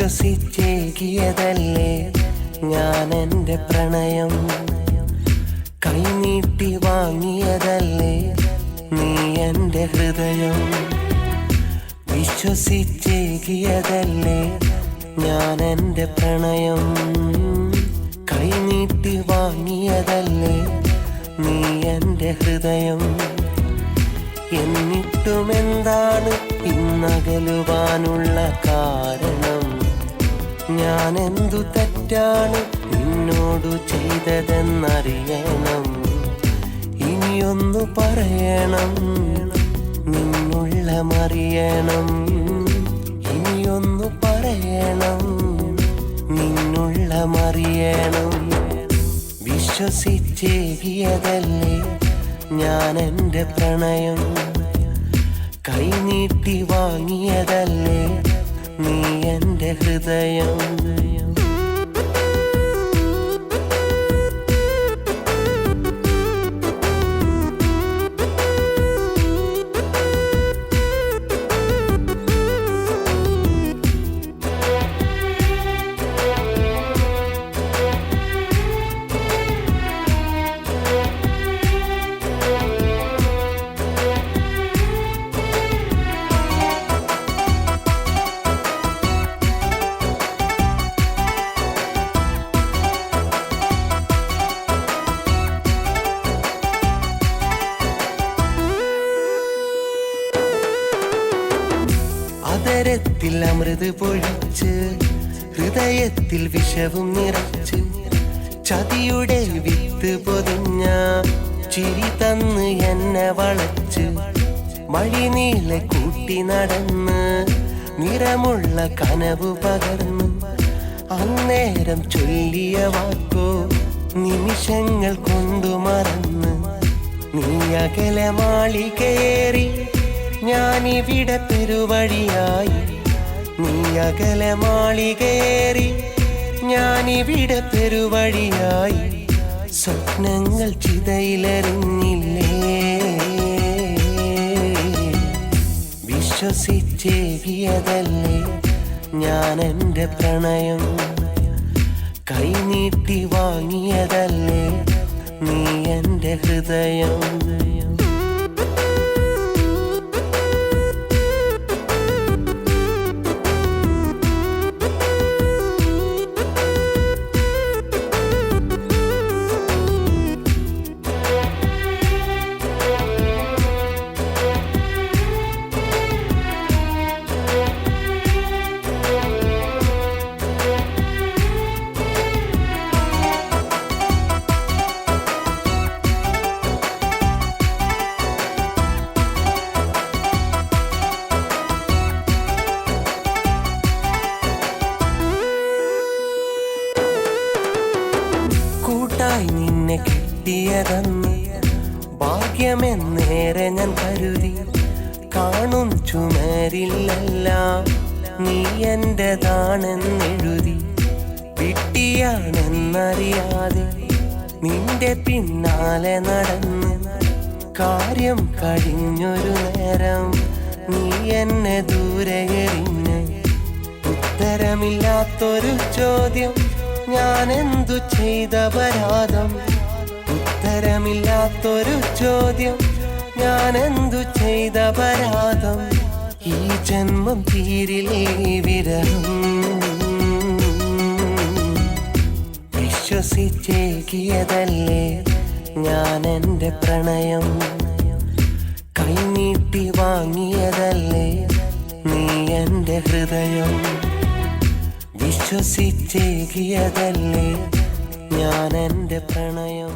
വിശ്വസിച്ചേകിയതല്ലേ ഞാൻ എന്റെ പ്രണയം? കൈനീട്ടി വാങ്ങിയതല്ലേ നീ എന്റെ ഹൃദയം? വിശ്വസിച്ചേകിയതല്ലേ ഞാൻ എന്റെ പ്രണയം? കൈനീട്ടി വാങ്ങിയതല്ലേ നീ എന്റെ ഹൃദയം? എന്നിട്ടുമെന്താണ് ഇന്നകലുവാനുള്ള കാരണം? ഞാൻ എന്തു തെറ്റാണ് നിന്നോടു ചെയ്തതെന്നറിയണം? ഇനിയൊന്നു പറയണം നിന്നുള്ള മറിയണം ഇനിയൊന്നു പറയണം നിന്നുള്ള മറിയണം വിശ്വസിച്ചേകിയതല്ലേ ഞാൻ എന്റെ പ്രണയം കൈനീട്ടി വാങ്ങിയതല്ലേ ഹൃദയം അമൃത് പൊഴിച്ച് ഹൃദയത്തിൽ വിഷവും നിറച്ച് ചതിയുടെ വിത്ത് പൊതിഞ്ഞ ചിരി തന്ന് എന്നെ വളച്ച് മഴിനീളെ കൂട്ടി നടന്ന് നിറമുള്ള കനവ് പകർന്നു അന്നേരം ചൊല്ലിയ വാക്കോ നിമിഷങ്ങൾ കൊണ്ടു മറന്ന് നീ അകലെ മാളികയേറി ഞാനിവിടെ പെരുവഴിയായി നീ അകലെ മാളികേറി ഞാനിവിടെ പെരുവഴിയായി സ്വപ്നങ്ങൾ ചിതയിലറിഞ്ഞില്ലേ? വിശ്വസിച്ചേകിയതല്ലേ ഞാൻ എന്റെ പ്രണയം? കൈനീട്ടി വാങ്ങിയതല്ലേ നീ എന്റെ ഹൃദയം? കൂട്ടായി നിന്നെ കിട്ടിയതന്ന് ഭാഗ്യമെന്നേറെ ഞാൻ കരുതി. കാണും ചുമരില്ലല്ല നീ എന്റേതാണെന്നെഴുതി വിട്ടിയാണെന്നറിയാതെ നിന്റെ പിന്നാലെ നടന്ന് കാര്യം കഴിഞ്ഞൊരു നേരം നീ എന്നെ ദൂരെ എറിഞ്ഞ്. ഉത്തരമില്ലാത്തൊരു ചോദ്യം ഞാൻ എന്തു ചെയ്ത പരാധം ഉത്തരമില്ലാത്തൊരു ചോദ്യം. ഞാൻ എന്തു ചെയ്ത പരാധം ഈ ജന്മം തീരിലേ വിരഹം. വിശ്വസിച്ചേകിയതല്ലേ ഞാൻ എന്റെ പ്രണയം? കൈനീട്ടി വാങ്ങിയതല്ലേ നീ എന്റെ ഹൃദയം? വിശ്വസിച്ചേകിയതല്ലേ ഞാൻ എന്റെ പ്രണയം?